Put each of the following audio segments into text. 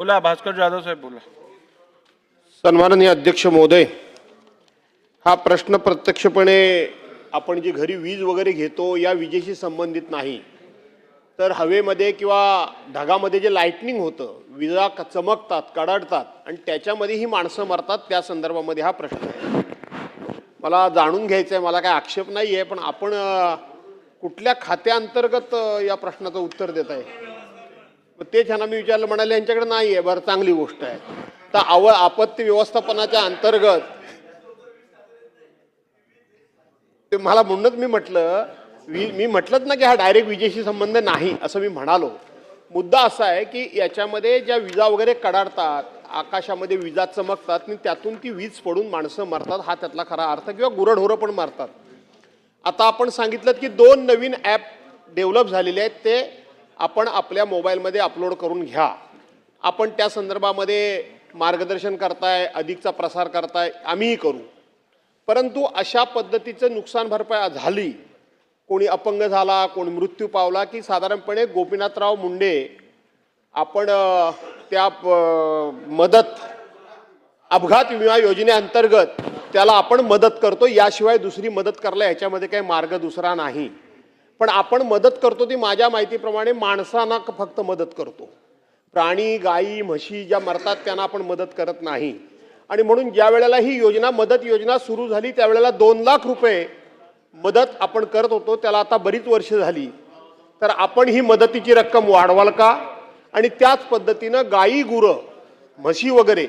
बोला भास्कर जाधव साहेब बोला. सन्माननीय अध्यक्ष महोदय हा प्रश्न प्रत्यक्षपणे आपण जी घरी वीज वगैरे घेतो या विजेशी संबंधित नाही. तर हवेमध्ये किंवा ढगामध्ये जे लाईटनिंग होतं विजा चमकतात कडाडतात आणि त्याच्यामध्ये ही माणसं मरतात त्या संदर्भामध्ये हा प्रश्न आहे. मला जाणून घ्यायचं आहे मला काय आक्षेप नाही आहे पण आपण कुठल्या खात्याअंतर्गत या प्रश्नाचं उत्तर देत आहे तेच ह्यांना मी विचारलं म्हणाले यांच्याकडे नाही आहे बरं चांगली गोष्ट आहे. तर आव आपत्ती व्यवस्थापनाच्या अंतर्गत ते मला म्हणूनच मी म्हटलं वि मी म्हटलंच ना की हा डायरेक्ट विजेशी संबंध नाही असं मी म्हणालो. मुद्दा असा आहे की याच्यामध्ये ज्या विजा वगैरे कडाडतात आकाशामध्ये विजा चमकतात आणि त्यातून ती वीज पडून माणसं मरतात हा त्यातला खरा अर्थ किंवा गुरढोरं पण मारतात. आता आपण सांगितलं की दोन नवीन ॲप डेव्हलप झालेले आहेत ते आपण आपल्या मोबाईलमध्ये अपलोड करून घ्या. आपण त्या संदर्भामध्ये मार्गदर्शन करताय अधिकचा प्रसार करताय आम्हीही करू. परंतु अशा पद्धतीचं नुकसान भरपाई झाली कोणी अपंग झाला कोणी मृत्यू पावला की साधारणपणे गोपीनाथराव मुंडे आपण त्या प- मदत अपघात विमा योजनेअंतर्गत त्याला आपण मदत करतो याशिवाय दुसरी मदत करायला ह्याच्यामध्ये काही मार्ग दुसरा नाही. पण आपण मदत करतो ती माझ्या माहितीप्रमाणे माणसांना फक्त मदत करतो. प्राणी गायी म्हशी ज्या मरतात त्यांना आपण मदत करत नाही. आणि म्हणून ज्या वेळेला ही योजना मदत योजना सुरू झाली त्यावेळेला दोन लाख रुपये मदत आपण करत होतो त्याला आता बरीच वर्ष झाली. तर आपण ही मदतीची रक्कम वाढवाल का? आणि त्याच पद्धतीनं गायी गुरं म्हशी वगैरे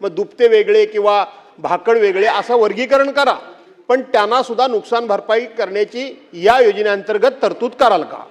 मग दुपते वेगळे किंवा भाकड वेगळे असं वर्गीकरण करा. पण त्यांना सुद्धा नुकसान भरपाई करण्याची या योजनेअंतर्गत तरतूद कराल का?